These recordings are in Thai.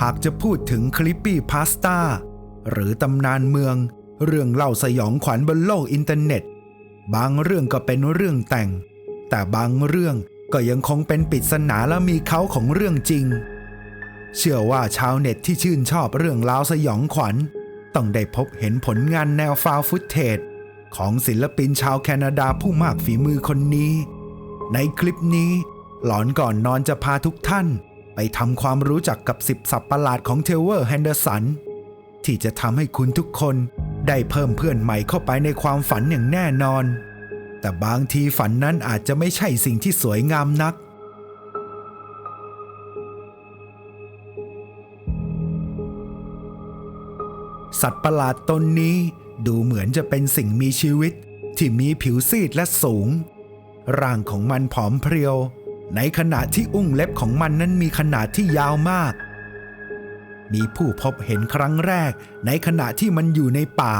หากจะพูดถึงคลิปปี้พาสต้าหรือตำนานเมือง เรื่องเล่าสยองขวัญบนโลกอินเทอร์เน็ต บางเรื่องก็เป็นเรื่องแต่ง แต่บางเรื่องก็ยังคงเป็นปริศนาและมีเขาของเรื่องจริง เชื่อว่าชาวเน็ตที่ชื่นชอบเรื่องราวสยองขวัญ ต้องได้พบเห็นผลงานแนวฟาวฟุตเทจของศิลปินชาวแคนาดาผู้มากฝีมือคนนี้ ในคลิปนี้ หลอนก่อนนอนจะพาทุกท่าน ไปทำความรู้จักกับสิบสับประหลาดของเทเวอร์แฮนเดอร์สัน ที่จะทำให้คุณทุกคนได้เพิ่มเพื่อนใหม่เข้าไปในความฝันอย่างแน่นอน แต่บางทีฝันนั้นอาจจะไม่ใช่สิ่งที่สวยงามนัก สัตว์ประหลาดตนนี้ดูเหมือนจะเป็นสิ่งมีชีวิตที่มีผิวซีดและสูง ร่างของมันผอมเพรียว ในขณะที่อุ้งเล็บของมันนั้นมีขนาดที่ยาวมาก มีผู้พบเห็นครั้งแรก ในขณะที่มันอยู่ในป่า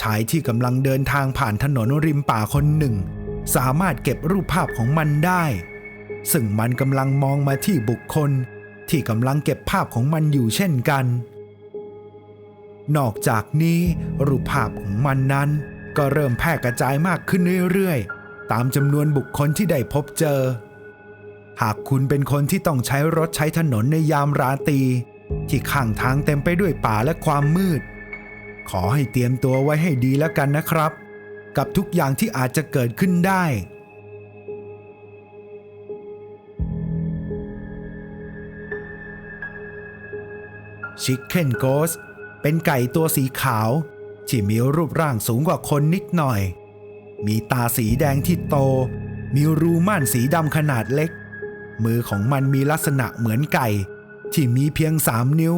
ชายที่กำลังเดินทางผ่านถนนริมป่าคนหนึ่ง สามารถเก็บรูปภาพของมันได้ ซึ่งมันกำลังมองมาที่บุคคล ที่กำลังเก็บภาพของมันอยู่เช่นกัน นอกจากนี้รูปภาพของมันนั้น ก็เริ่มแพร่กระจายมากขึ้นเรื่อยๆตามจำนวนบุคคลที่ได้พบเจอ หากคุณเป็นคนที่ต้องใช้รถใช้ถนนในยามราตรีที่ข้างทางเต็มไปด้วยป่าและความมืด ขอให้เตรียมตัวไว้ให้ดีแล้วกันนะครับ กับทุกอย่างที่อาจจะเกิดขึ้นได้ ชิคเก้นโกสเป็นไก่ตัวสีขาว ที่มีรูปร่างสูงกว่าคนนิดหน่อย มีตาสีแดงที่โต มีรูม่านสีดำขนาดเล็ก มือของมันมีลักษณะเหมือนไก่ ที่มีเพียงสามนิ้ว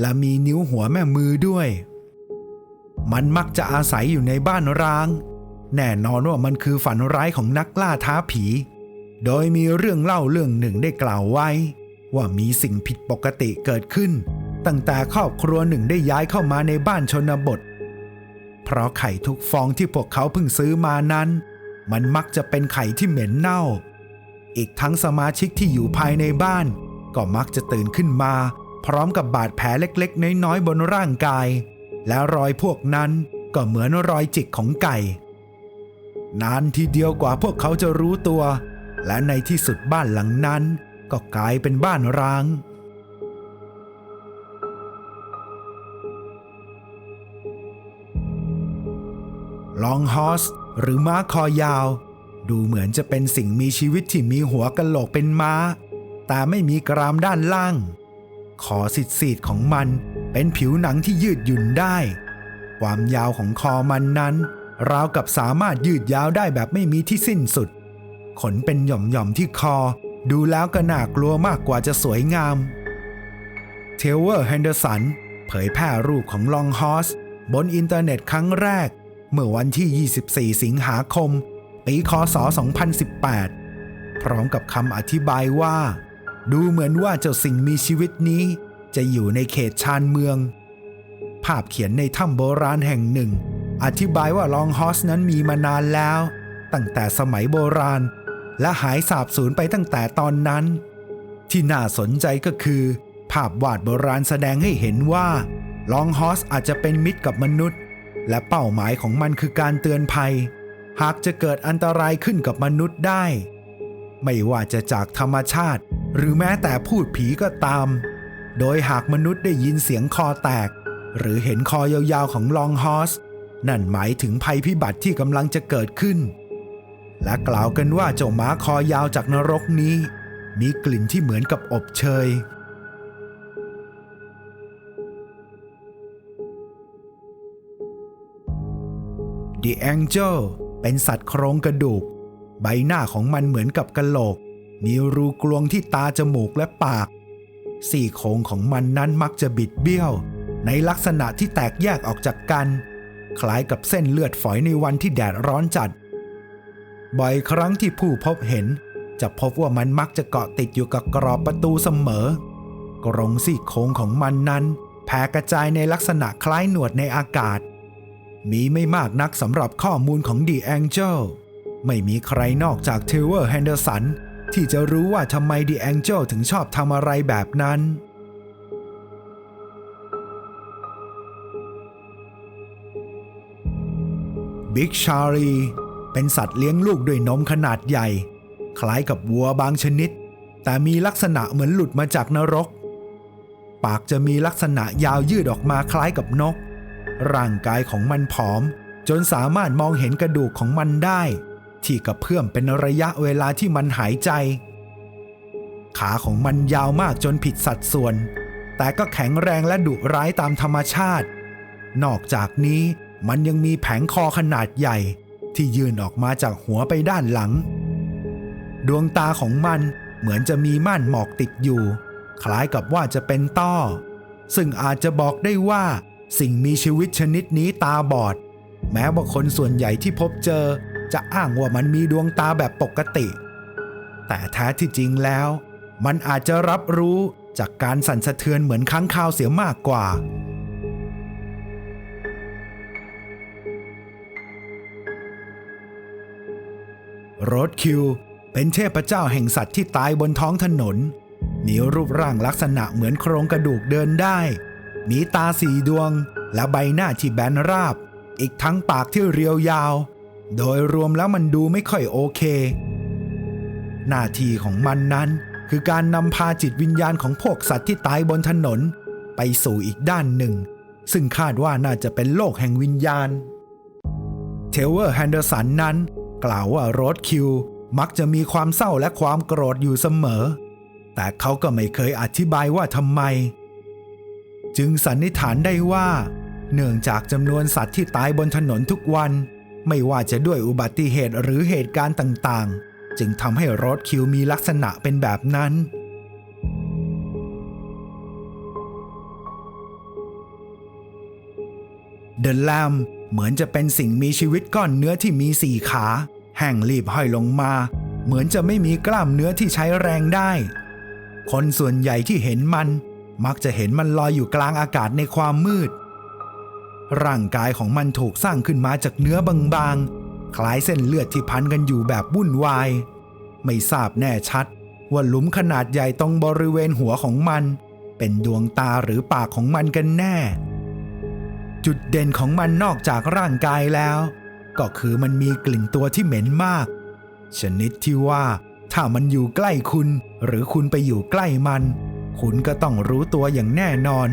และมีนิ้วหัวแม่มือด้วย มันมักจะอาศัยอยู่ในบ้านร้าง แน่นอนว่ามันคือฝันร้ายของนักล่าท้าผี โดยมีเรื่องเล่าเรื่องหนึ่งได้กล่าวไว้ ว่ามีสิ่งผิดปกติเกิดขึ้น ตั้งแต่ครอบครัวหนึ่งได้ย้ายเข้ามาในบ้านชนบท เพราะไข่ทุกฟองที่พวกเขาเพิ่งซื้อมานั้น มันมักจะเป็นไข่ที่เหม็นเน่า อีกทั้งสมาชิกที่อยู่ภายในบ้าน ก็มักจะตื่นขึ้นมา พร้อมกับบาดแผลเล็กๆ น้อยๆ บนร่างกาย และรอยพวกนั้นก็เหมือนรอยจิกของไก่ นานทีเดียวกว่าพวกเขาจะรู้ตัว และในที่สุดบ้านหลังนั้น ก็กลายเป็นบ้านร้างลองฮอสหรือม้าคอยาว ดูเหมือนจะเป็นสิ่งมีชีวิตที่มีหัวกะโหลกเป็นม้า แต่ไม่มีกรามด้านล่าง คอสิดๆของมันเป็นผิวหนังที่ยืดหยุ่นได้ ความยาวของคอมันนั้น ราวกับสามารถยืดยาวได้แบบไม่มีที่สิ้นสุด ขนเป็นหย่อมๆที่คอ ดูแล้วก็น่ากลัวมากกว่าจะสวยงาม เทเวอร์แฮนเดอร์สันเผยแพร่รูปของลองฮอสบนอินเทอร์เน็ตครั้งแรก เมื่อวันที่ 24 สิงหาคม ปีคศ 2018 พร้อมกับคำอธิบายว่า ดูเหมือนว่าเจ้าสิ่งมีชีวิตนี้ จะอยู่ในเขตชานเมือง ภาพเขียนในถ้ำโบราณแห่งหนึ่ง อธิบายว่าลองฮอสนั้นมีมานานแล้ว ตั้งแต่สมัยโบราณ และหายสาบสูญไปตั้งแต่ตอนนั้น ที่น่าสนใจก็คือ ภาพวาดโบราณแสดงให้เห็นว่าลองฮอสอาจจะเป็นมิตรกับมนุษย์ และเป้าหมายของมันคือการเตือนภัย หากจะเกิดอันตรายขึ้นกับมนุษย์ได้ ไม่ว่าจะจากธรรมชาติ หรือแม้แต่พูดผีก็ตาม โดยหากมนุษย์ได้ยินเสียงคอแตก หรือเห็นคอยาวๆของลองฮอสนั่นหมายถึงภัยพิบัติที่กำลังจะเกิดขึ้น และกล่าวกันว่าเจ้าม้าคอยาวจากนรกนี้ มีกลิ่นที่เหมือนกับอบเชย The Angel เเป็นสัตว์โครงกระดูก ใบหน้าของมันเหมือนกับกะโหลก มีรูกลวงที่ตาจมูกและปาก สี่โครงของมันนั้นมักจะบิดเบี้ยว ในลักษณะที่แตกแยกออกจากกัน คล้ายกับเส้นเลือดฝอยในวันที่แดดร้อนจัด บ่อยครั้งที่ผู้พบเห็น จะพบว่ามันมักจะเกาะติดอยู่กับกรอบประตูเสมอ กรงสี่โครงของมันนั้นแผ่กระจายในลักษณะคล้ายหนวดในอากาศ มีไม่มากนักสำหรับข้อมูลของ The Angel ไม่มีใครนอกจากเทเวอร์แฮนเดอร์สันที่จะรู้ว่าทำไม The Angel ถึงชอบทำอะไรแบบนั้นบิ๊กชารีเป็นสัตว์เลี้ยงลูกด้วยนมขนาดใหญ่ คล้ายกับวัวบางชนิด แต่มีลักษณะเหมือนหลุดมาจากนรก ปากจะมีลักษณะยาวยืดออกมาคล้ายกับนก ร่างกายของมันผอม จนสามารถมองเห็นกระดูกของมันได้ ที่กระเพื่อมเป็นระยะเวลาที่มันหายใจ ขาของมันยาวมากจนผิดสัดส่วน แต่ก็แข็งแรงและดุร้ายตามธรรมชาติ นอกจากนี้มันยังมีแผงคอขนาดใหญ่ ที่ยื่นออกมาจากหัวไปด้านหลัง ดวงตาของมันเหมือนจะมีม่านหมอกติดอยู่ คล้ายกับว่าจะเป็นต้อ ซึ่งอาจจะบอกได้ว่า สิ่งมีชีวิตชนิดนี้ตาบอด แม้ว่าคนส่วนใหญ่ที่พบเจอจะอ้างว่ามันมีดวงตาแบบปกติ แต่แท้ที่จริงแล้ว มันอาจจะรับรู้จากการสั่นสะเทือนเหมือนค้างคาวเสียมากกว่า โรดคิวเป็นเทพเจ้าแห่งสัตว์ที่ตายบนท้องถนน มีรูปร่างลักษณะเหมือนโครงกระดูกเดินได้ มีตาสีดวง และใบหน้าที่แบนราบ อีกทั้งปากที่เรียวยาว โดยรวมแล้วมันดูไม่ค่อยโอเค หน้าที่ของมันนั้นคือการนำพาจิตวิญญาณของพวกสัตว์ที่ตายบนถนน ไปสู่อีกด้านหนึ่ง ซึ่งคาดว่าน่าจะเป็นโลกแห่งวิญญาณ เทเวอร์แฮนเดอร์สันนั้น กล่าวว่าโรดคิวมักจะมีความเศร้าและความโกรธอยู่เสมอ แต่เขาก็ไม่เคยอธิบายว่าทำไม จึงสันนิษฐานได้ว่า เนื่องจากจำนวนสัตว์ที่ตายบนถนนทุกวัน ไม่ว่าจะด้วยอุบัติเหตุหรือเหตุการณ์ต่างๆ จึงทำให้รดคิวมีลักษณะเป็นแบบนั้นเดอะแลมเหมือนจะเป็นสิ่งมีชีวิตก้อนเนื้อที่มีสี่ขา แห่งรีบห้อยลงมา เหมือนจะไม่มีกล้ามเนื้อที่ใช้แรงได้ คนส่วนใหญ่ที่เห็นมัน มักจะเห็นมันลอยอยู่กลางอากาศในความมืด ร่างกายของมันถูกสร้างขึ้นมาจากเนื้อบางๆ คล้ายเส้นเลือดที่พันกันอยู่แบบวุ่นวาย ไม่ทราบแน่ชัด ว่าหลุมขนาดใหญ่ตรงบริเวณหัวของมัน เป็นดวงตาหรือปากของมันกันแน่ จุดเด่นของมันนอกจากร่างกายแล้ว ก็คือมันมีกลิ่นตัวที่เหม็นมาก ชนิดที่ว่าถ้ามันอยู่ใกล้คุณ หรือคุณไปอยู่ใกล้มัน คุณก็ต้องรู้ตัวอย่างแน่นอน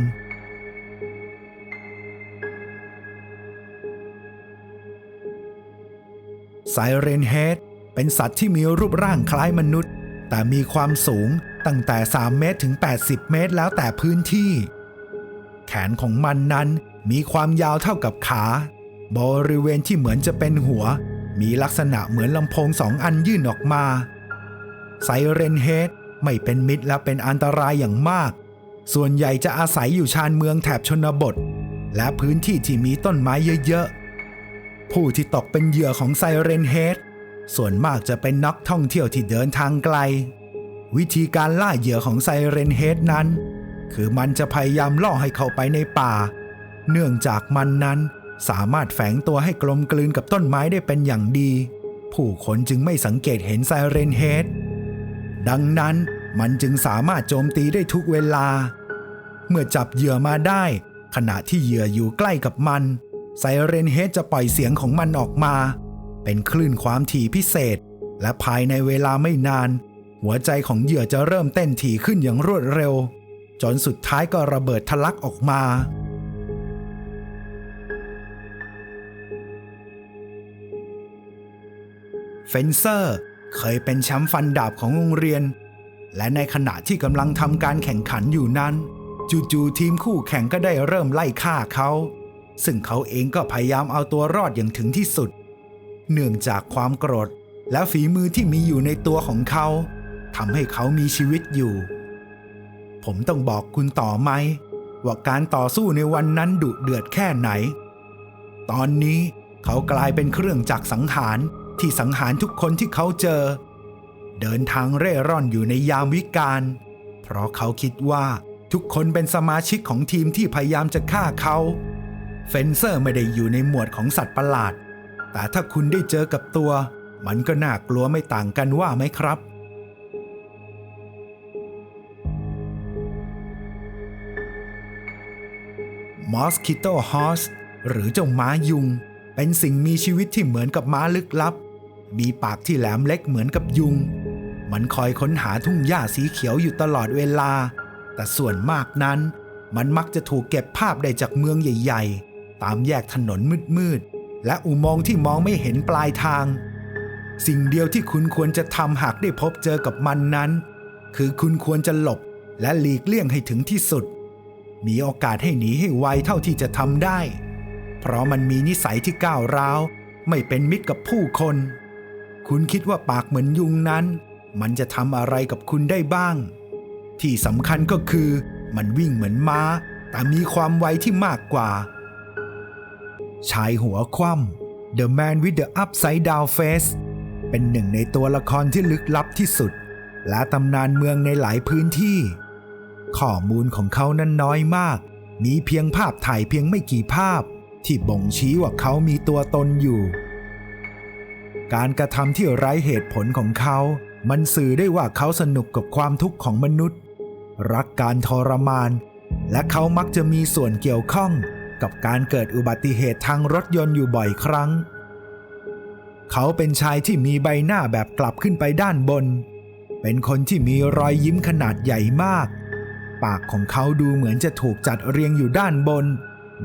ไซเรนเฮดเป็นสัตว์ที่มีรูปร่างคล้ายมนุษย์ แต่มีความสูงตั้งแต่ 3 เมตรถึง 80 เมตรแล้วแต่พื้นที่ แขนของมันนั้นมีความยาวเท่ากับขา บริเวณที่เหมือนจะเป็นหัว มีลักษณะเหมือนลำโพงสองอันยื่นออกมา ไซเรนเฮด ไม่เป็นมิตรและเป็นอันตรายอย่างมาก ส่วนใหญ่จะอาศัยอยู่ชานเมืองแถบชนบท และพื้นที่ที่มีต้นไม้เยอะๆ ผู้ที่ตกเป็นเหยื่อของไซเรนเฮดส่วนมากจะเป็นนักท่องเที่ยวที่เดินทางไกล วิธีการล่าเหยื่อของไซเรนเฮดนั้น คือมันจะพยายามล่อให้เข้าไปในป่า เนื่องจากมันนั้นสามารถแฝงตัวให้กลมกลืนกับต้นไม้ได้เป็นอย่างดี ผู้คนจึงไม่สังเกตเห็นไซเรนเฮด ดังนั้นมันจึงสามารถโจมตีได้ทุกเวลา เมื่อจับเหยื่อมาได้ ขณะที่เหยื่ออยู่ใกล้กับมัน ไซเรนเฮดจะปล่อยเสียงของมันออกมา เป็นคลื่นความถี่พิเศษ และภายในเวลาไม่นาน หัวใจของเหยื่อจะเริ่มเต้นถี่ขึ้นอย่างรวดเร็ว จนสุดท้ายก็ระเบิดทะลักออกมาเฟนเซอร์ เคยเป็นแชมป์ฟันดาบของโรงเรียน และในขณะที่กำลังทำการแข่งขันอยู่นั้น จู่ๆทีมคู่แข่งก็ได้เริ่มไล่ฆ่าเขา ซึ่งเขาเองก็พยายามเอาตัวรอดอย่างถึงที่สุด เนื่องจากความโกรธและฝีมือที่มีอยู่ในตัวของเขาทำให้เขามีชีวิตอยู่ ผมต้องบอกคุณต่อไหม ว่าการต่อสู้ในวันนั้นดุเดือดแค่ไหน ตอนนี้เขากลายเป็นเครื่องจักรสังหาร ที่สังหารทุกคนที่เขาเจอ เดินทางเร่ร่อนอยู่ในยามวิกาลเพราะเขาคิดว่าทุกคนเป็นสมาชิกของทีมที่พยายามจะฆ่าเขาเฟนเซอร์ไม่ได้อยู่ในหมวดของสัตว์ประหลาด แต่ถ้าคุณได้เจอกับตัว มันก็น่ากลัวไม่ต่างกันว่าไหมครับมอสคิโตฮอสหรือเจ้าม้ายุง เป็นสิ่งมีชีวิตที่เหมือนกับม้าลึกลับ มีปากที่แหลมเล็กเหมือนกับยุง มันคอยค้นหาทุ่งหญ้าสีเขียวอยู่ตลอดเวลา แต่ส่วนมากนั้น มันมักจะถูกเก็บภาพได้จากเมืองใหญ่ ๆ ตามแยกถนนมืดๆ และอุโมงค์ที่มองไม่เห็นปลายทาง สิ่งเดียวที่คุณควรจะทำหากได้พบเจอกับมันนั้น คือคุณควรจะหลบและหลีกเลี่ยงให้ถึงที่สุด มีโอกาสให้หนีให้ไวเท่าที่จะทำได้ เพราะมันมีนิสัยที่ก้าวร้าว ไม่เป็นมิตรกับผู้คน คุณคิดว่าปากเหมือนยุงนั้น มันจะทำอะไรกับคุณได้บ้าง ที่สำคัญก็คือ มันวิ่งเหมือนม้า แต่มีความไวที่มากกว่า ชายหัวคว่ำ The Man with the Upside Down Face เป็นหนึ่งในตัวละครที่ลึกลับที่สุด และตำนานเมืองในหลายพื้นที่ ข้อมูลของเขานั้นน้อยมาก มีเพียงภาพถ่ายเพียงไม่กี่ภาพ ที่บ่งชี้ว่าเขามีตัวตนอยู่ การกระทำที่ไร้เหตุผลของเขา มันสื่อได้ว่าเขาสนุกกับความทุกข์ของมนุษย์ รักการทรมาน และเขามักจะมีส่วนเกี่ยวข้องกับการเกิดอุบัติเหตุทางรถยนต์อยู่บ่อยครั้ง เขาเป็นชายที่มีใบหน้าแบบกลับขึ้นไปด้านบน เป็นคนที่มีรอยยิ้มขนาดใหญ่มาก ปากของเขาดูเหมือนจะถูกจัดเรียงอยู่ด้านบน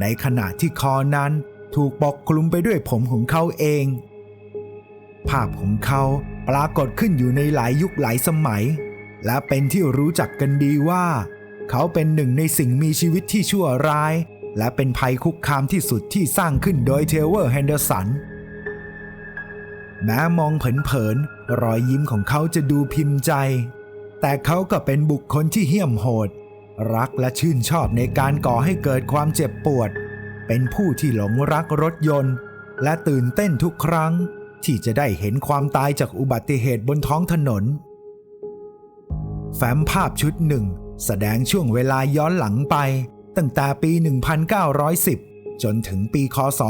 ในขณะที่คอนั้นถูกปกคลุมไปด้วยผมของเขาเอง ภาพของเขาปรากฏขึ้นอยู่ในหลายยุคหลายสมัย และเป็นที่รู้จักกันดีว่า เขาเป็นหนึ่งในสิ่งมีชีวิตที่ชั่วร้าย และเป็นภัยคุกคามที่สุดที่สร้างขึ้นโดยเทเวอร์แฮนเดอร์สันแม้มองเผินๆรอยยิ้มของเขาจะดูพิมพ์ใจ แต่เขาก็เป็นบุคคลที่เหี้ยมโหด รักและชื่นชอบในการก่อให้เกิดความเจ็บปวด เป็นผู้ที่หลงรักรถยนต์ และตื่นเต้นทุกครั้ง ที่จะได้เห็นความตายจากอุบัติเหตุบนท้องถนน แฟ้มภาพชุดหนึ่ง แสดงช่วงเวลาย้อนหลังไป ตั้งแต่ปี 1910 จนถึงปีคศ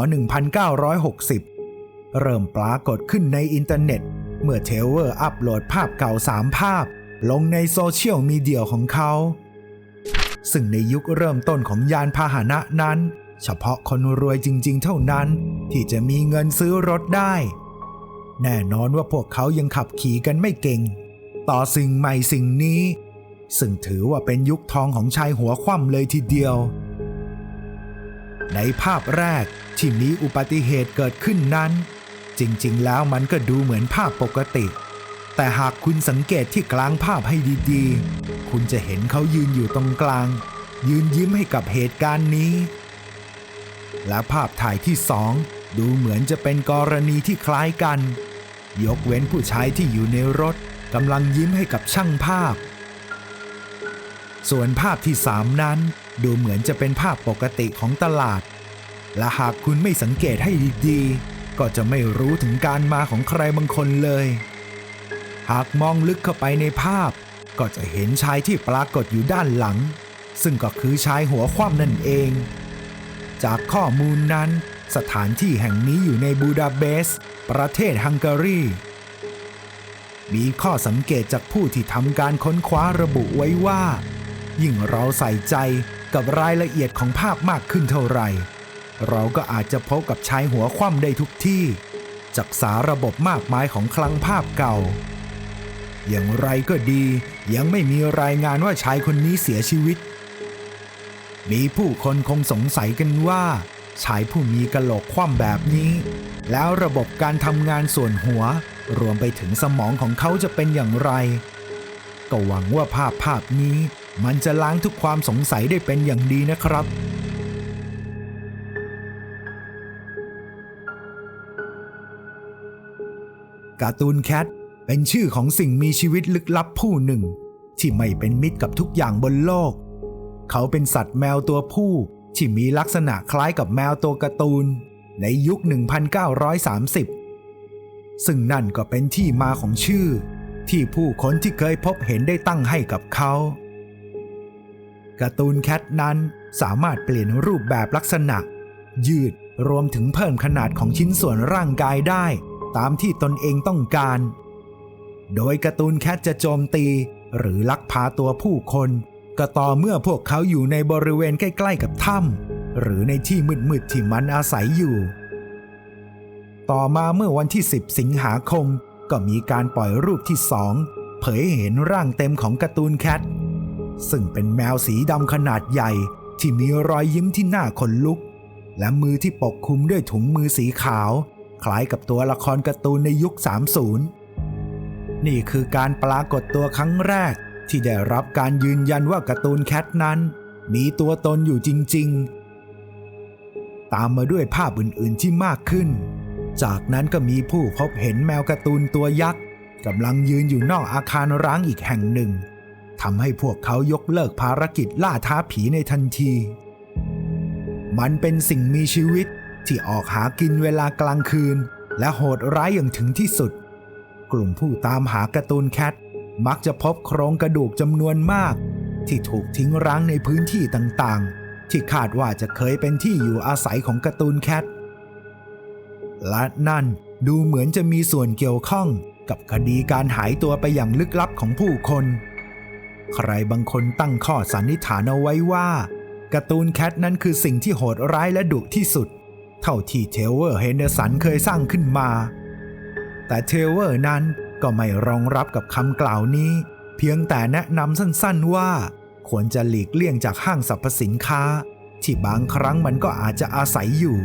1960 เริ่มปรากฏขึ้นในอินเทอร์เน็ต เมื่อเทเวอร์อัปโหลดภาพเก่าสามภาพ ลงในโซเชียลมีเดียของเขา ซึ่งในยุคเริ่มต้นของยานพาหนะนั้น เฉพาะคนรวยจริง ๆ เท่านั้น ที่จะมีเงินซื้อรถได้ แน่นอนว่าพวกเขายังขับขี่กันไม่เก่ง ต่อสิ่งใหม่สิ่งนี้ ซึ่งถือว่าเป็นยุคทองของชายหัวคว่ำเลยทีเดียว ในภาพแรกที่มีอุบัติเหตุเกิดขึ้นนั้น จริงๆ แล้วมันก็ดูเหมือนภาพปกติ แต่หากคุณสังเกตที่กลางภาพให้ดีๆ คุณจะเห็นเขายืนอยู่ตรงกลาง ยืนยิ้มให้กับเหตุการณ์นี้ และภาพถ่ายที่สองดูเหมือนจะเป็นกรณีที่คล้ายกัน ยกเว้นผู้ชายที่อยู่ในรถกำลังยิ้มให้กับช่างภาพ ส่วนภาพที่สามนั้น ดูเหมือนจะเป็นภาพปกติของตลาด และหากคุณไม่สังเกตให้ดีๆ ก็จะไม่รู้ถึงการมาของใครบางคนเลย หากมองลึกเข้าไปในภาพ ก็จะเห็นชายที่ปรากฏอยู่ด้านหลัง ซึ่งก็คือชายหัวคว่ำนั่นเอง จากข้อมูลนั้น สถานที่แห่งนี้อยู่ในบูดาเปสต์ประเทศฮังการี มีข้อสังเกตจากผู้ที่ทำการค้นคว้าระบุไว้ว่า ยิ่งเราใส่ใจกับรายละเอียดของภาพมากขึ้นเท่าไหร่ เราก็อาจจะพบกับชายหัวคว่ำได้ทุกที่ จากสาระบบมากมายของคลังภาพเก่า อย่างไรก็ดียังไม่มีรายงานว่าชายคนนี้เสียชีวิต มีผู้คนคงสงสัยกันว่า ชายผู้มีกะโหลกคว่ำแบบนี้ แล้วระบบการทำงานส่วนหัว รวมไปถึงสมองของเขาจะเป็นอย่างไร ก็หวังว่าภาพภาพนี้มันจะล้างทุกความสงสัยได้เป็นอย่างดีนะครับการ์ตูนแคทเป็นชื่อของสิ่งมีชีวิตลึกลับผู้หนึ่ง ที่ไม่เป็นมิตรกับทุกอย่างบนโลก เขาเป็นสัตว์แมวตัวผู้ ที่มีลักษณะคล้ายกับแมวตัวการ์ตูนในยุค 1930 ซึ่งนั่นก็เป็นที่มาของชื่อ ที่ผู้คนที่เคยพบเห็นได้ตั้งให้กับเขาการ์ตูนแคทนั้นสามารถเปลี่ยนรูปแบบลักษณะ ยืดรวมถึงเพิ่มขนาดของชิ้นส่วนร่างกายได้ ตามที่ตนเองต้องการ โดยการ์ตูนแคทจะโจมตีหรือลักพาตัวผู้คน ก็ต่อเมื่อพวกเขาอยู่ในบริเวณใกล้ๆกับถ้ำหรือในที่มืดๆที่มันอาศัยอยู่ ต่อมาเมื่อวันที่ 10 สิงหาคม ก็มีการปล่อยรูปที่สองเผยให้เห็นร่างเต็มของการ์ตูนแคทซึ่งเป็นแมวสีดำขนาดใหญ่ที่มีรอยยิ้มที่หน่าขนลุก และมือที่ปกคลุมด้วยถุงมือสีขาว คล้ายกับตัวละครการ์ตูนในยุค 30 นี่คือการปรากฏตัวครั้งแรก ที่ได้รับการยืนยันว่าการ์ตูนแคทนั้น มีตัวตนอยู่จริง ๆ ตามมาด้วยภาพอื่นๆที่มากขึ้น จากนั้นก็มีผู้พบเห็นแมวการ์ตูนตัวยักษ์กำลังยืนอยู่นอกอาคารร้างอีกแห่งหนึ่งทำให้พวกเขายกเลิกภารกิจล่าท้าผีในทันที มันเป็นสิ่งมีชีวิตที่ออกหากินเวลากลางคืน และโหดร้ายอย่างถึงที่สุด กลุ่มผู้ตามหาการ์ตูนแคท มักจะพบโครงกระดูกจำนวนมาก ที่ถูกทิ้งร้างในพื้นที่ต่างๆ ที่คาดว่าจะเคยเป็นที่อยู่อาศัยของการ์ตูนแคทและนั่นดูเหมือนจะมีส่วนเกี่ยวข้องกับคดีการหายตัวไปอย่างลึกลับของผู้คน ใครบางคนตั้งข้อสันนิษฐานเอาไว้ว่าการ์ตูนแคทนั้นคือสิ่งที่โหดร้ายและดุที่สุด เท่าที่เทเวอร์เฮนเดอร์สันเคยสร้างขึ้นมา แต่เทเวอร์นั้น ก็ไม่รองรับกับคำกล่าวนี้ เพียงแต่แนะนำสั้นๆว่า ควรจะหลีกเลี่ยงจากห้างสรรพสินค้า ที่บางครั้งมันก็อาจจะอาศัยอยู่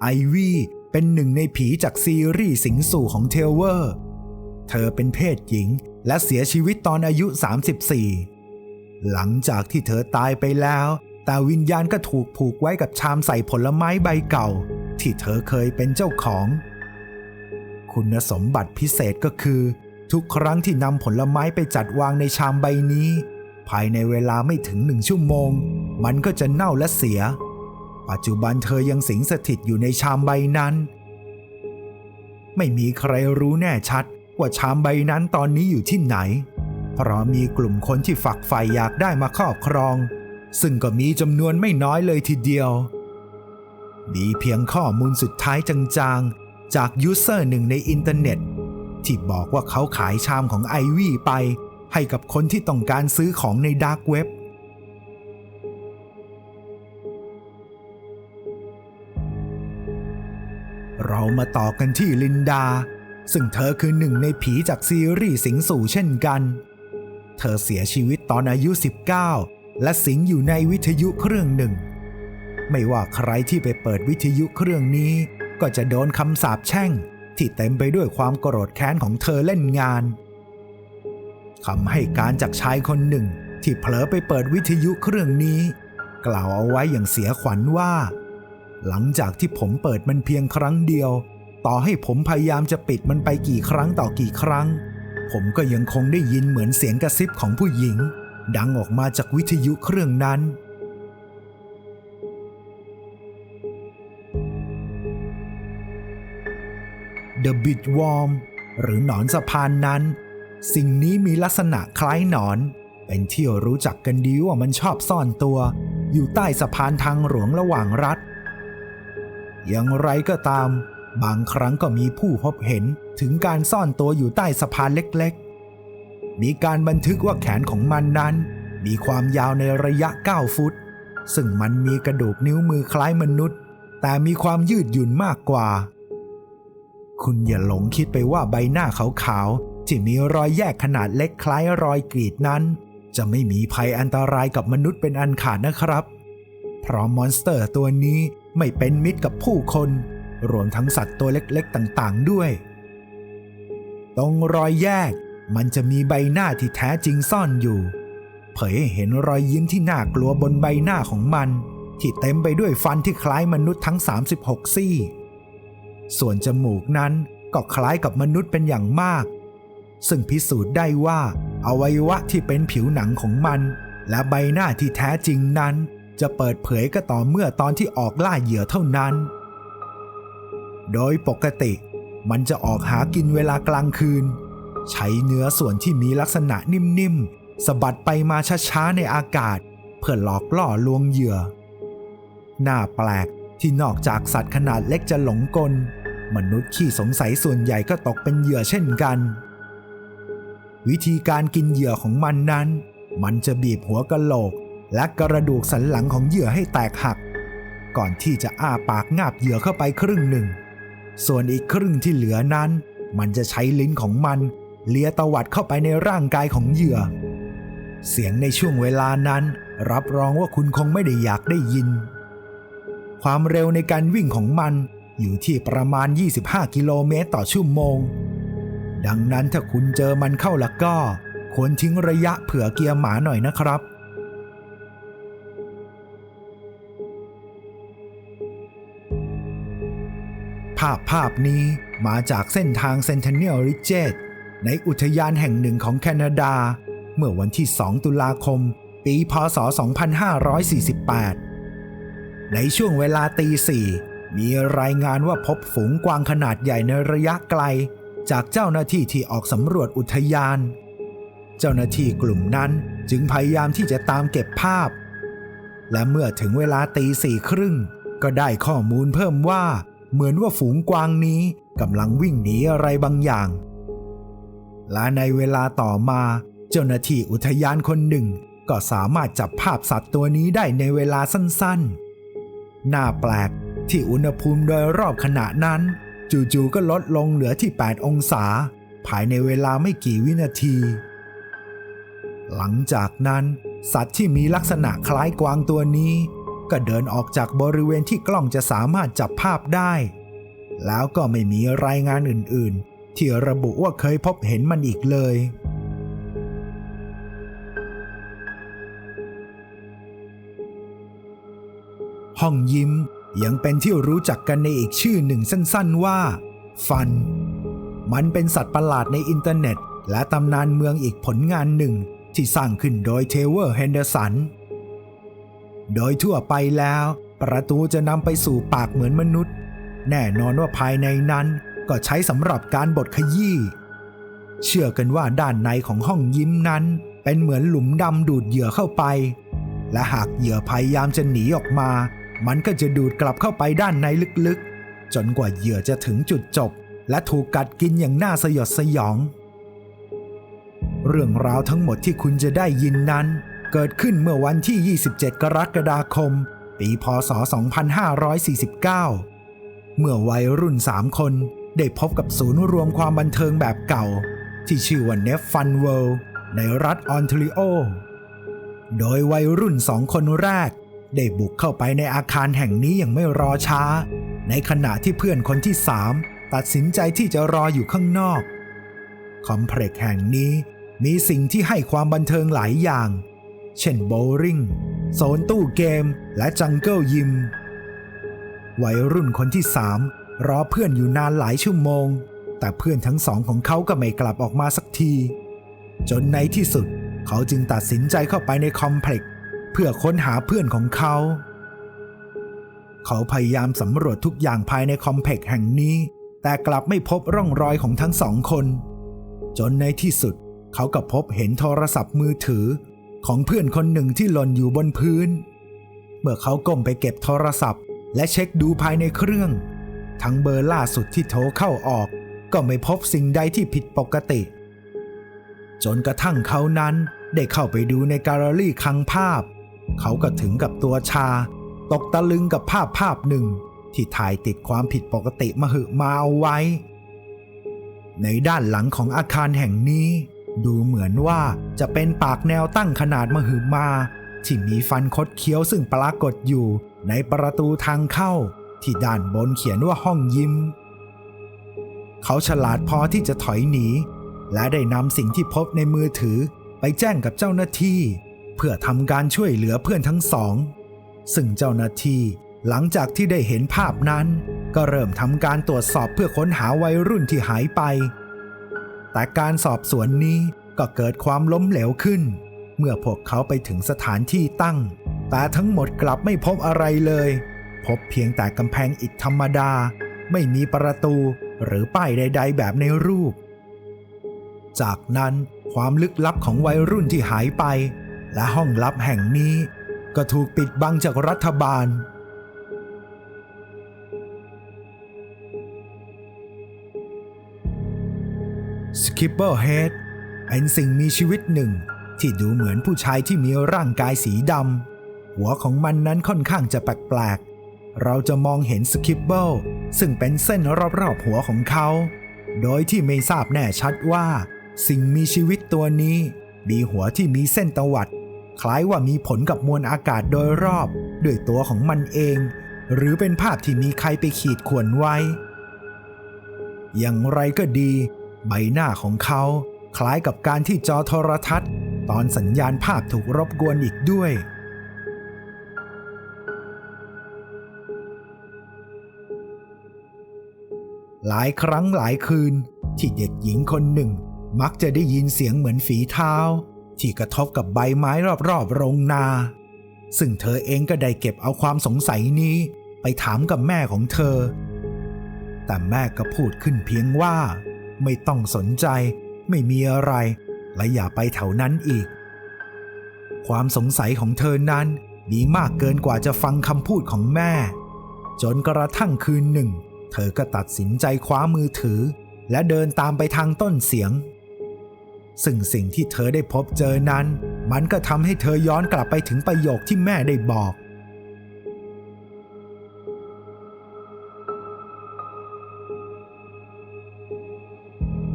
ไอวี่เป็นหนึ่งในผีจากซีรีส์สิงสู่ของเทเวอร์ เธอเป็นเพศหญิงและเสียชีวิตตอนอายุ 34 หลังจากที่เธอตายไปแล้ว แต่วิญญาณก็ถูกผูกไว้กับชามใส่ผลไม้ใบเก่า ที่เธอเคยเป็นเจ้าของ คุณสมบัติพิเศษก็คือ ทุกครั้งที่นำผลไม้ไปจัดวางในชามใบนี้ ภายในเวลาไม่ถึงหนึ่งชั่วโมง มันก็จะเน่าและเสีย ปัจจุบันเธอยังสิงสถิตอยู่ในชามใบนั้น ไม่มีใครรู้แน่ชัดว่าชามใบนั้นตอนนี้อยู่ที่ไหน เพราะมีกลุ่มคนที่ฝักใฝ่อยากได้มาครอบครอง ซึ่งก็มีจำนวนไม่น้อยเลยทีเดียว มีเพียงข้อมูลสุดท้ายจางๆ จากยูเซอร์หนึ่งในอินเทอร์เน็ต ที่บอกว่าเขาขายชามของไอวี่ไป ให้กับคนที่ต้องการซื้อของในดาร์กเว็บเรามาต่อกันที่ลินดา ซึ่งเธอคือหนึ่งในผีจากซีรีส์สิงสู่เช่นกัน เธอเสียชีวิตตอนอายุ 19 และสิงอยู่ในวิทยุเครื่องหนึ่ง ไม่ว่าใครที่ไปเปิดวิทยุเครื่องนี้ ก็จะโดนคำสาปแช่ง ที่เต็มไปด้วยความโกรธแค้นของเธอเล่นงานคำให้การจากชายคนหนึ่ง ที่เผลอไปเปิดวิทยุเครื่องนี้ กล่าวเอาไว้อย่างเสียขวัญว่า หลังจากที่ผมเปิดมันเพียงครั้งเดียว ต่อให้ผมพยายามจะปิดมันไปกี่ครั้งต่อกี่ครั้ง ผมก็ยังคงได้ยินเหมือนเสียงกระซิบของผู้หญิง ดังออกมาจากวิทยุเครื่องนั้น The b i t w o r m หรือหนอนสะพานนั้น สิ่งนี้มีลักษณะคล้ายหนอน เป็นที่รู้จักกันดีว่ามันชอบซ่อนตัว อยู่ใต้สะพานทางหลวงระหว่างรัฐ อย่างไรก็ตาม บางครั้งก็มีผู้พบเห็นถึงการซ่อนตัวอยู่ใต้สะพานเล็ก มีการบันทึกว่าแขนของมันนั้น มีความยาวในระยะ 9 ฟุต ซึ่งมันมีกระดูกนิ้วมือคล้ายมนุษย์ แต่มีความยืดหยุ่นมากกว่า คุณอย่าหลงคิดไปว่าใบหน้าขาวๆที่มีรอยแยกขนาดเล็กคล้ายรอยกรีดนั้น จะไม่มีภัยอันตรายกับมนุษย์เป็นอันขาดนะครับ เพราะมอนสเตอร์ตัวนี้ไม่เป็นมิตรกับผู้คน รวมทั้งสัตว์ตัวเล็กๆต่างๆด้วย ตรงรอยแยก มันจะมีใบหน้าที่แท้จริงซ่อนอยู่ เผยให้เห็นรอยยิ้มที่น่ากลัวบนใบหน้าของมัน ที่เต็มไปด้วยฟันที่คล้ายมนุษย์ทั้ง 36 ซี่ ส่วนจมูกนั้นก็คล้ายกับมนุษย์เป็นอย่างมาก ซึ่งพิสูจน์ได้ว่าอวัยวะที่เป็นผิวหนังของมัน และใบหน้าที่แท้จริงนั้น จะเปิดเผยก็ต่อเมื่อตอนที่ออกล่าเหยื่อเท่านั้น โดยปกติ มันจะออกหากินเวลากลางคืน ใช้เนื้อส่วนที่มีลักษณะนิ่มๆสะบัดไปมาช้าๆในอากาศ เพื่อหลอกล่อลวงเหยื่อน่าแปลกที่นอกจากสัตว์ขนาดเล็กจะหลงกล มนุษย์ขี้สงสัยส่วนใหญ่ก็ตกเป็นเหยื่อเช่นกัน วิธีการกินเหยื่อของมันนั้น มันจะบีบหัวกะโหลก และกระดูกสันหลังของเหยื่อให้แตกหัก ก่อนที่จะอ้าปากงาบเหยื่อเข้าไปครึ่งหนึ่ง ส่วนอีกครึ่งที่เหลือนั้น มันจะใช้ลิ้นของมัน เลียตวัดเข้าไปในร่างกายของเหยื่อ เสียงในช่วงเวลานั้น รับรองว่าคุณคงไม่ได้อยากได้ยิน ความเร็วในการวิ่งของมันอยู่ที่ประมาณ 25 กิโลเมตรต่อชั่วโมง ดังนั้นถ้าคุณเจอมันเข้าละก็ควรทิ้งระยะเผื่อเกียร์หมาหน่อยนะครับภาพภาพนี้มาจากเส้นทางเซนเทเนียลริเจต ในอุทยานแห่งหนึ่งของแคนาดา เมื่อวันที่ 2 ตุลาคม ปีพศ 2548 ในช่วงเวลาตีสี่มีรายงานว่าพบฝูงกวางขนาดใหญ่ในระยะไกล จากเจ้าหน้าที่ที่ออกสำรวจอุทยาน เจ้าหน้าที่กลุ่มนั้นจึงพยายามที่จะตามเก็บภาพ และเมื่อถึงเวลาตีสี่ครึ่ง ก็ได้ข้อมูลเพิ่มว่า เหมือนว่าฝูงกวางนี้กำลังวิ่งหนีอะไรบางอย่าง และในเวลาต่อมา เจ้าหน้าที่อุทยานคนหนึ่ง ก็สามารถจับภาพสัตว์ตัวนี้ได้ในเวลาสั้นๆ น่าแปลกที่อุณหภูมิโดยรอบขณะนั้น จู่ๆก็ลดลงเหลือที่ 8 องศา ภายในเวลาไม่กี่วินาที หลังจากนั้นสัตว์ที่มีลักษณะคล้ายกวางตัวนี้ ก็เดินออกจากบริเวณที่กล้องจะสามารถจับภาพได้ แล้วก็ไม่มีรายงานอื่นๆ ที่ระบุว่าเคยพบเห็นมันอีกเลย ห้องยิ้มยังเป็นที่รู้จักกันในอีกชื่อหนึ่งสั้นๆว่า ฟัน มันเป็นสัตว์ประหลาดในอินเทอร์เน็ต และตำนานเมืองอีกผลงานหนึ่งที่สร้างขึ้นโดยเทเวอร์เฮนเดอร์สัน โดยทั่วไปแล้ว ประตูจะนำไปสู่ปากเหมือนมนุษย์ แน่นอนว่าภายในนั้น ก็ใช้สำหรับการบดขยี้ เชื่อกันว่าด้านในของห้องยิ้มนั้น เป็นเหมือนหลุมดำดูดเหยื่อเข้าไป และหากเหยื่อพยายามจะหนีออกมา มันก็จะดูดกลับเข้าไปด้านในลึกๆ จนกว่าเหยื่อจะถึงจุดจบ และถูกกัดกินอย่างน่าสยดสยอง เรื่องราวทั้งหมดที่คุณจะได้ยินนั้น เกิดขึ้นเมื่อวันที่ 27 กรกฎาคม ปี พศ 2549 เมื่อวัยรุ่น3คน ได้พบกับศูนย์รวมความบันเทิงแบบเก่า ที่ชื่อว่าเนฟฟันเวิลด์ในรัฐออนทรีโอ โดยวัยรุ่นสองคนแรก ได้บุกเข้าไปในอาคารแห่งนี้อย่างไม่รอช้า ในขณะที่เพื่อนคนที่สามตัดสินใจที่จะรออยู่ข้างนอก คอมเพล็กซ์แห่งนี้มีสิ่งที่ให้ความบันเทิงหลายอย่าง เช่นโบว์ลิ่งโซนตู้เกม และจังเกิลยิม วัยรุ่นคนที่สาม รอเพื่อนอยู่นานหลายชั่วโมง แต่เพื่อนทั้งสองของเขาก็ไม่กลับออกมาสักที จนในที่สุดเขาจึงตัดสินใจเข้าไปในคอมเพล็กซ์เพื่อค้นหาเพื่อนของเขา เขาพยายามสำรวจทุกอย่างภายในคอมเพล็กซ์แห่งนี้ แต่กลับไม่พบร่องรอยของทั้งสองคน จนในที่สุดเขาก็พบเห็นโทรศัพท์มือถือของเพื่อนคนหนึ่งที่หล่นอยู่บนพื้น เมื่อเขาก้มไปเก็บโทรศัพท์ และเช็คดูภายในเครื่อง ทั้งเบอร์ล่าสุดที่โทรเข้าออก ก็ไม่พบสิ่งใดที่ผิดปกติ จนกระทั่งเขานั้นได้เข้าไปดูในแกลเลอรี่คลังภาพ เขาก็ถึงกับตัวชา ตกตะลึงกับภาพภาพหนึ่ง ที่ถ่ายติดความผิดปกติมหึมาเอาไว้ ในด้านหลังของอาคารแห่งนี้ ดูเหมือนว่าจะเป็นปากแนวตั้งขนาดมหึมาที่มีฟันคดเคี้ยวซึ่งปรากฏอยู่ในประตูทางเข้า ที่ด้านบนเขียนว่าห้องยิ้ม เขาฉลาดพอที่จะถอยหนี และได้นำสิ่งที่พบในมือถือไปแจ้งกับเจ้าหน้าที่ เพื่อทำการช่วยเหลือเพื่อนทั้งสอง ซึ่งเจ้าหน้าที่หลังจากที่ได้เห็นภาพนั้น ก็เริ่มทำการตรวจสอบเพื่อค้นหาวัยรุ่นที่หายไป แต่การสอบสวนนี้ก็เกิดความล้มเหลวขึ้น เมื่อพวกเขาไปถึงสถานที่ตั้ง แต่ทั้งหมดกลับไม่พบอะไรเลย พบเพียงแต่กำแพงอิฐธรรมดา ไม่มีประตูหรือป้ายใด ๆ แบบในรูป จากนั้นความลึกลับของวัยรุ่นที่หายไป และห้องลับแห่งนี้ก็ถูกปิดบังจากรัฐบาลสคิปเปอร์เฮดเป็นสิ่งมีชีวิตหนึ่ง ที่ดูเหมือนผู้ชายที่มีร่างกายสีดำหัวของมันนั้นค่อนข้างจะแปลก เราจะมองเห็นสคิปเบิลซึ่งเป็นเส้นรอบๆหัวของเขา โดยที่ไม่ทราบแน่ชัดว่า สิ่งมีชีวิตตัวนี้ มีหัวที่มีเส้นตวัด คล้ายว่ามีผลกับมวลอากาศโดยรอบ ด้วยตัวของมันเอง หรือเป็นภาพที่มีใครไปขีดข่วนไว้ อย่างไรก็ดี ใบหน้าของเขา คล้ายกับการที่จอโทรทัศน์ ตอนสัญญาณภาพถูกรบกวนอีกด้วย หลายครั้งหลายคืน ที่เด็กหญิงคนหนึ่ง มักจะได้ยินเสียงเหมือนฝีเท้า ที่กระทบกับใบไม้รอบๆโรงนา ซึ่งเธอเองก็ได้เก็บเอาความสงสัยนี้ ไปถามกับแม่ของเธอ แต่แม่ก็พูดขึ้นเพียงว่า ไม่ต้องสนใจ ไม่มีอะไร และอย่าไปแถวนั้นอีก ความสงสัยของเธอนั้นมีมากเกินกว่าจะฟังคำพูดของแม่ จนกระทั่งคืนหนึ่ง เธอก็ตัดสินใจคว้ามือถือ และเดินตามไปทางต้นเสียง ซึ่งสิ่งที่เธอได้พบเจอนั้น มันก็ทำให้เธอย้อนกลับไปถึงประโยคที่แม่ได้บอก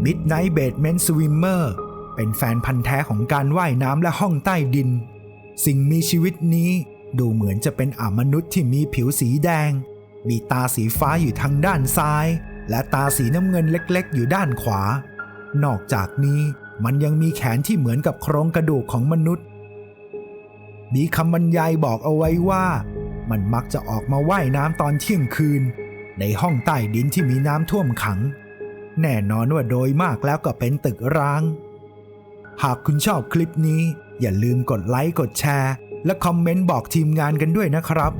Midnight Basement Swimmer เป็นแฟนพันธ์แท้ของการว่ายน้ำและห้องใต้ดิน สิ่งมีชีวิตนี้ดูเหมือนจะเป็นอมนุษย์ที่มีผิวสีแดง มีตาสีฟ้าอยู่ทางด้านซ้าย และตาสีน้ำเงินเล็กๆ อยู่ด้านขวา นอกจากนี้มันยังมีแขนที่เหมือนกับโครงกระดูกของมนุษย์ มีคำบรรยายบอกเอาไว้ว่า มันมักจะออกมาว่ายน้ำตอนเที่ยงคืน ในห้องใต้ดินที่มีน้ำท่วมขัง แน่นอนว่าโดยมากแล้วก็เป็นตึกร้าง หากคุณชอบคลิปนี้ อย่าลืมกดไลค์กดแชร์ และคอมเมนต์บอกทีมงานกันด้วยนะครับ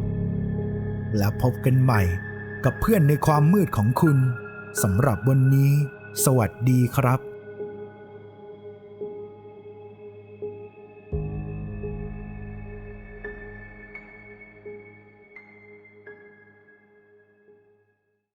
แล้วพบกันใหม่กับเพื่อนในความมืดของคุณสำหรับวันนี้ สวัสดีครับ